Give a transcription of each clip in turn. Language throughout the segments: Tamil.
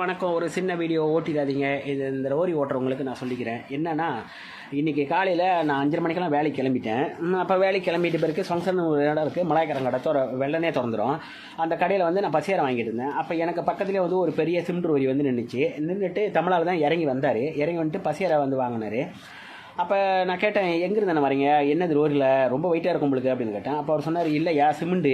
வணக்கம். ஒரு சின்ன வீடியோ ஓட்டிடாதீங்க. இது இந்த ரோரி ஓட்டுறவங்களுக்கு நான் சொல்லிக்கிறேன். என்னென்னா இன்றைக்கி காலையில் நான் அஞ்சரை மணிக்கெல்லாம் வேலைக்கு கிளம்பிட்டேன். அப்போ வேலைக்கு கிளம்பிட்டு பிறகு ஃபங்க்ஷன் ஒரு இடம் இருக்குது மலாய்க்காரன் கடை திற வெள்ளனே திறந்துடும் அந்த கடையில் வந்து நான் பசியாரம் வாங்கிட்டு இருந்தேன். அப்போ எனக்கு பக்கத்துலேயே வந்து ஒரு பெரிய சிமெண்ட் ரோரி வந்து நின்றுச்சு நின்றுட்டு தமிழால் தான் இறங்கி வந்தார். இறங்கி வந்துட்டு பசியாரை வந்து வாங்கினார். அப்போ நான் கேட்டேன் எங்கேருந்து தானே வரீங்க என்னது ரோரில் ரொம்ப வெயிட்டாக இருக்கும் உங்களுக்கு அப்படின்னு கேட்டேன். அப்போ அவர் சொன்னார் இல்லையா சிமெண்ட்டு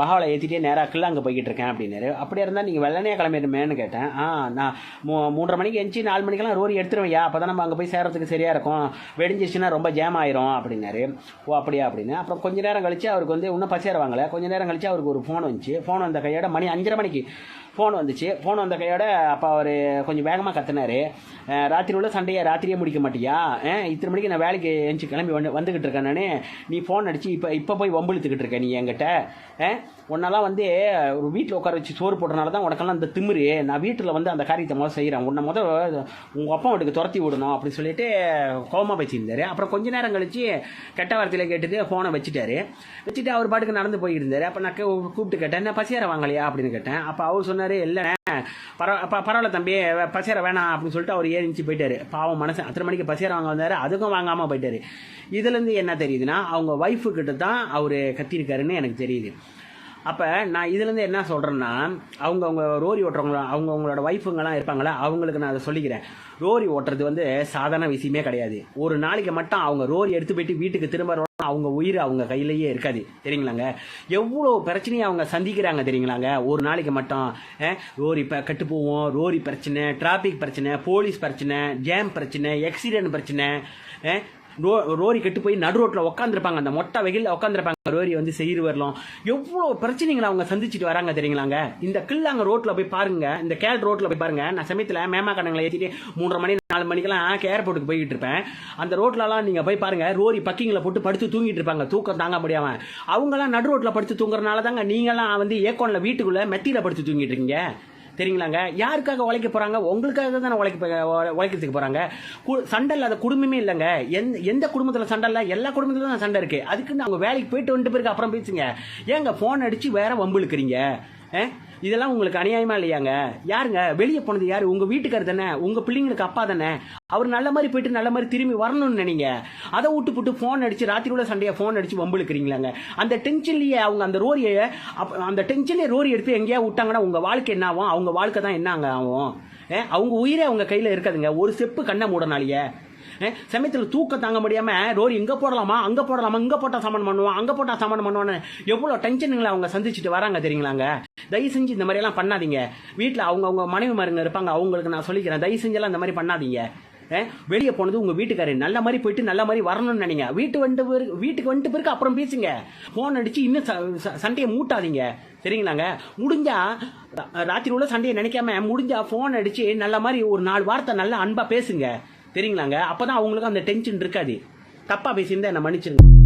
பகாவில் ஏற்றிட்டே நேராக கில்லாங்க போய்கிட்டு இருக்கேன் அப்படின்னாரு. அப்படியே இருந்தால் நீங்கள் வெள்ளனே கிளம்பிடுமேன்னு கேட்டேன். ஆ நான் மூ மூன்றரை மணிக்கு எஞ்சி நாலு மணிக்கெல்லாம் ரோரி எடுத்துருவையா அப்போ தான் நம்ம அங்கே போய் சேர்றதுக்கு சரியாக இருக்கும். வெடிஞ்சிருச்சுன்னா ரொம்ப ஜேம் ஆயிரும் அப்படின்னாரு. ஓ அப்படியா அப்படின்னு. அப்புறம் கொஞ்ச நேரம் கழிச்சு அவருக்கு வந்து இன்னும் பசியார கொஞ்ச நேரம் கழிச்சு அவருக்கு ஒரு ஃபோன் வந்துச்சு. ஃபோன் வந்த கையோட மணி அஞ்சரை மணிக்கு ஃபோன் வந்துச்சு. ஃபோன் வந்த கையோட அப்போ அவர் கொஞ்சம் வேகமாக கத்துனாரு. ராத்திரி உள்ள சண்டையை ராத்திரியே முடிக்க மாட்டியா? இத்தனை மணிக்கு நான் வேலைக்கு எழுந்து கிளம்பி வந்து வந்துக்கிட்டு இருக்கேன் நான். நீ ஃபோன் அடித்து இப்போ இப்போ போய் வம்பிழுத்துக்கிட்டு இருக்க நீ என்கிட்ட. உன்னெல்லாம் வந்து ஒரு வீட்டில் உட்கார வச்சு சோறு போடுறனால தான் உனக்கெல்லாம் அந்த திமிரு. நான் வீட்டில் வந்து அந்த காரியத்தை முதல் செய்கிறேன் உன்னை முதல் உங்கள் அப்பா வீட்டுக்கு துரத்தி விடணும் அப்படின்னு சொல்லிட்டு கோவமாக வச்சிருந்தாரு அப்புறம் கொஞ்ச நேரம் கழித்து கெட்ட வார்த்தையில் கேட்டுட்டு ஃபோனை வச்சுட்டாரு. வச்சுட்டு அவர் பாட்டுக்கு நடந்து போயிருந்தார். அப்போ நான் கூப்பிட்டு கேட்டேன் என்ன பசியார வாங்கலையா? அப்படின்னு கேட்டேன். அப்போ அவர் சொன்னார் இல்லை பரவ பரவாயில்ல தம்பி பசியார வேணாம் அப்படின்னு சொல்லிட்டு அவர் ஏறிச்சு போயிட்டாரு. பாவம் மனசு அத்தனை மணிக்கு பசியார் வாங்க வந்தாரு அதுக்கும் வாங்காமல் போயிட்டாரு. இதுலேருந்து என்ன தெரியுதுன்னா அவங்க ஒய்ஃபு கிட்ட தான் அவர் கத்திருக்காருன்னு எனக்கு தெரியுது. அப்போ நான் இதுலேருந்து என்ன சொல்கிறேன்னா அவங்க அவங்க ரோரி ஓட்டுறவங்க அவங்க அவங்களோட ஒய்ஃபுங்கெல்லாம் இருப்பாங்களா அவங்களுக்கு நான் அதை சொல்லிக்கிறேன். ரோரி ஓட்டுறது வந்து சாதாரண விஷயமே கிடையாது. ஒரு நாளைக்கு மட்டும் அவங்க ரோரி எடுத்து போயிட்டு வீட்டுக்கு திரும்ப வரணும், அவங்க உயிர் அவங்க கையிலேயே இருக்காது. தெரியுங்களாங்க? எவ்வளோ பிரச்சனையை அவங்க சந்திக்கிறாங்க தெரியுங்களாங்க? ஒரு நாளைக்கு மட்டும் ரோரி இப்போ கெட்டு போவோம் ரோரி பிரச்சனை டிராஃபிக் பிரச்சனை போலீஸ் பிரச்சனை ஜேம் பிரச்சனை எக்ஸிடென்ட் பிரச்சனை ரோ ரோரி கெட்டு போய் நடு ரோட்டில் உட்காந்துருப்பாங்க அந்த மொட்டை வெயிலில் உட்காந்துருப்பாங்க ரோரி வந்து செய்து வரலாம். எவ்வளோ பிரச்சனைகளை அவங்க சந்திச்சுட்டு வராங்க தெரியுங்களாங்க? இந்த கில்லாங்க ரோட்டில் போய் பாருங்க. இந்த கேரட் ரோட்டில் போய் பாருங்க. நான் சமயத்தில் மேமா கடங்களை ஏற்றிட்டு மூன்றரை மணி நாலு மணிக்கெல்லாம் ஏர்போர்ட்டுக்கு போய்கிட்டு இருப்பேன். அந்த ரோட்லலாம் நீங்கள் போய் பாருங்க. ரோரி பக்கிங்கில் போட்டு படுத்து தூங்கிட்டு இருப்பாங்க. தூக்கம் தாங்க முடியாமல் அவங்களாம் நடு ரோட்டில் படுத்து தூங்குறதுனால தாங்க நீங்களாம் வந்து ஏக்கோனில் வீட்டுக்குள்ளே மெத்தியில் படுத்து தூங்கிட்டு இருக்கீங்க. தெரியுங்களாங்க? யாருக்காக உழைக்க போறாங்க? உங்களுக்காக தானே உழைக்க உழைக்கிறதுக்கு போறாங்க. கு- சண்டை இல்லாத குடும்பமே இல்லைங்க. எந்த எந்த குடும்பத்தில் சண்டை இல்லை எல்லா குடும்பத்திலும் தான் சண்டை இருக்கு. அதுக்குன்னு அவங்க வேலைக்கு போயிட்டு வந்துட்டு பிறகு அப்புறம் பேசுங்க. ஏங்க ஃபோன் அடிச்சு வேற வம்பு இழுக்கிறீங்க? இதெல்லாம் உங்களுக்கு அநியாயமா இல்லையாங்க? யாருங்க? வெளியே போனது யாரு? உங்க வீட்டுக்காரர் தானே? உங்க பிள்ளைங்களுக்கு அப்பா தானே? அவர் நல்ல மாதிரி போயிட்டு நல்ல மாதிரி திரும்பி வரணும்னு நினைங்க. அதை விட்டு போட்டு ஃபோன் அடிச்சு ராத்திரி உள்ள சண்டையை ஃபோன் அடிச்சு வம்புழுக்கிறீங்களாங்க. அந்த டென்ஷன்லயே அவங்க அந்த ரோரியை அந்த டென்ஷன்லயே ரோரி எடுத்து எங்கேயா விட்டாங்கன்னா உங்க வாழ்க்கை என்ன ஆகும் அவங்க வாழ்க்கை தான் என்னங்க ஆகும்? ஏ, அவங்க உயிரே அவங்க கையில இருக்காதுங்க. ஒரு செப்பு கண்ணை மூடனாலேயே. சமயத்தில் தூக்கம் தாங்க முடியாம ரோரி இங்க போடலாமா அங்க போடலாமா இங்க போட்டா சமன் பண்ணுவான் அங்க போட்டா சமன் பண்ணுவான்னு எவ்வளவு டென்ஷனுங்களை அவங்க சந்திச்சுட்டு வராங்க தெரியுங்களாங்க? தயவு செஞ்சு இந்த மாதிரி எல்லாம் பண்ணாதீங்க. வீட்டில் அவங்க அவங்க மனைவி மாருங்க இருப்பாங்க அவங்களுக்கு நான் சொல்லிக்கிறேன். தயவு செஞ்செல்லாம் இந்த மாதிரி பண்ணாதீங்க. வெளியே போனது உங்க வீட்டுக்காரர். நல்ல மாதிரி போயிட்டு நல்ல மாதிரி வரணும்னு நினைங்க. வீட்டு வந்துட்டு பிறகு வீட்டுக்கு வந்துட்டு பிறகு அப்புறம் பேசுங்க. போன் அடிச்சு இன்னும் ச- ச- சண்டையை மூட்டாதீங்க. சரிங்களாங்க? முடிஞ்சா ராத்திரி உள்ள சண்டையை நினைக்காம முடிஞ்சா போன் அடிச்சு நல்ல மாதிரி ஒரு நாலு வார்த்தை நல்லா அன்பா பேசுங்க. தெரியுங்களாங்க? அப்பதான் அவங்களுக்கு அந்த டென்ஷன் இருக்காது. தப்பாக பேசியிருந்தா என்ன மன்னிச்சிருங்க.